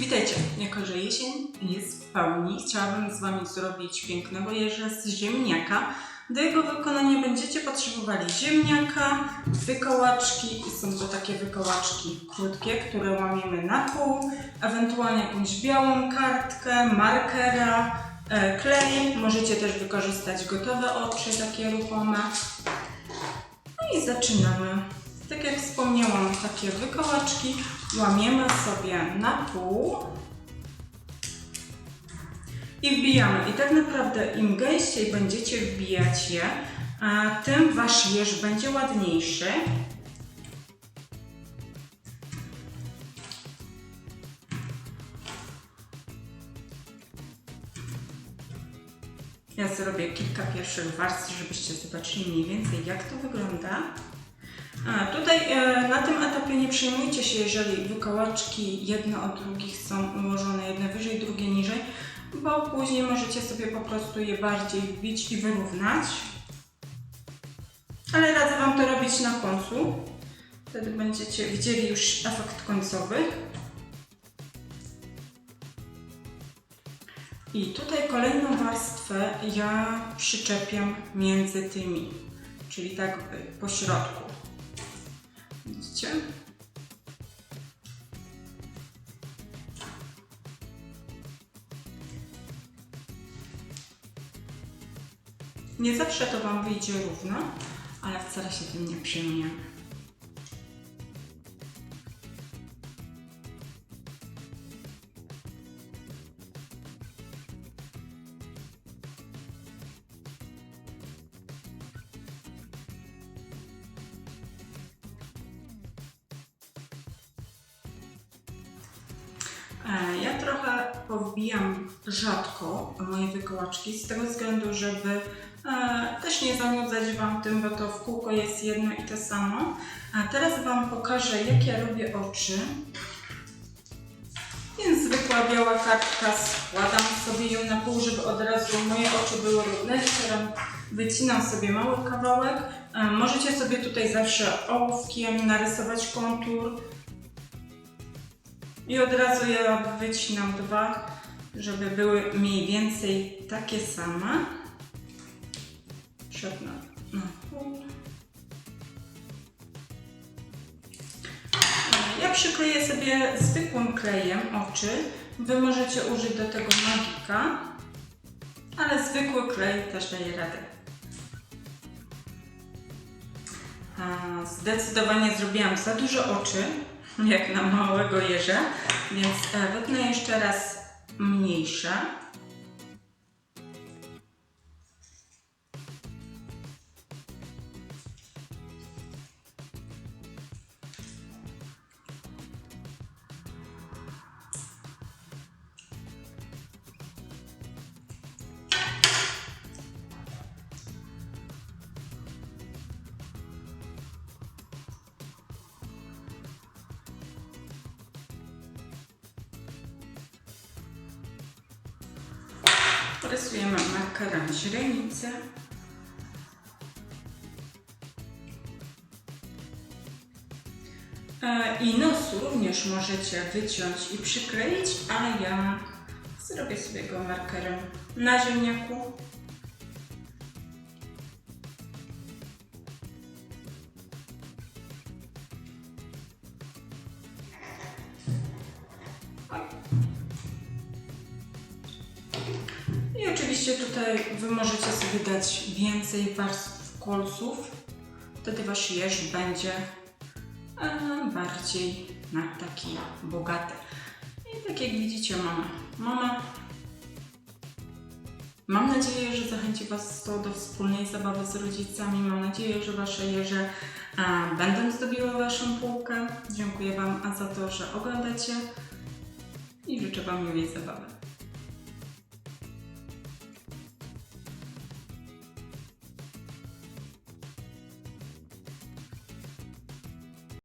Witajcie! Jako, że jesień jest w pełni, chciałabym z Wami zrobić pięknego jeża z ziemniaka. Do jego wykonania będziecie potrzebowali ziemniaka, wykołaczki są to takie wykołaczki krótkie, które łamiemy na pół, ewentualnie jakąś białą kartkę, markera, e, klej. Możecie też wykorzystać gotowe oczy, takie ruchome. No i zaczynamy. Tak jak wspomniałam, takie wykołaczki łamiemy sobie na pół i wbijamy. I tak naprawdę im gęściej będziecie wbijać je, tym wasz jeż będzie ładniejszy. Ja zrobię kilka pierwszych warstw, żebyście zobaczyli mniej więcej jak to wygląda. A, tutaj e, na tym etapie nie przejmujcie się, jeżeli wykołaczki jedne od drugich są ułożone jedne wyżej, drugie niżej, bo później możecie sobie po prostu je bardziej wbić i wyrównać. Ale radzę Wam to robić na końcu. Wtedy będziecie widzieli już efekt końcowy. I tutaj kolejną warstwę ja przyczepiam między tymi, czyli tak y, po środku. Widzicie? Nie zawsze to Wam wyjdzie równo, ale wcale się tym nie przejmujemy. Ja trochę powbijam rzadko moje wykołaczki z tego względu, żeby e, też nie zanudzać Wam tym, bo to w kółko jest jedno i to samo. A teraz Wam pokażę, jak ja robię oczy. Więc zwykła biała kartka, składam sobie ją na pół, żeby od razu moje oczy były równe. Teraz wycinam sobie mały kawałek. E, Możecie sobie tutaj zawsze ołówkiem narysować kontur. I od razu ja wycinam dwa, żeby były mniej więcej takie same. Przedna na pół. Ja przykleję sobie zwykłym klejem oczy. Wy możecie użyć do tego magika, ale zwykły klej też daje radę. Zdecydowanie zrobiłam za dużo oczy, jak na małego jeża, więc e, wytnę jeszcze raz mniejsze. Rysujemy markerem źrenicę. E, I nos również możecie wyciąć i przykleić, ale ja zrobię sobie go markerem na ziemniaku. Oczywiście tutaj Wy możecie sobie dać więcej warstw kolców. Wtedy Wasz jeż będzie e, bardziej na taki bogaty. I tak jak widzicie mamy, mamy. Mam nadzieję, że zachęci Was to do wspólnej zabawy z rodzicami. Mam nadzieję, że Wasze jeże e, będą zdobiły Waszą półkę. Dziękuję Wam za to, że oglądacie i życzę Wam miłej zabawy.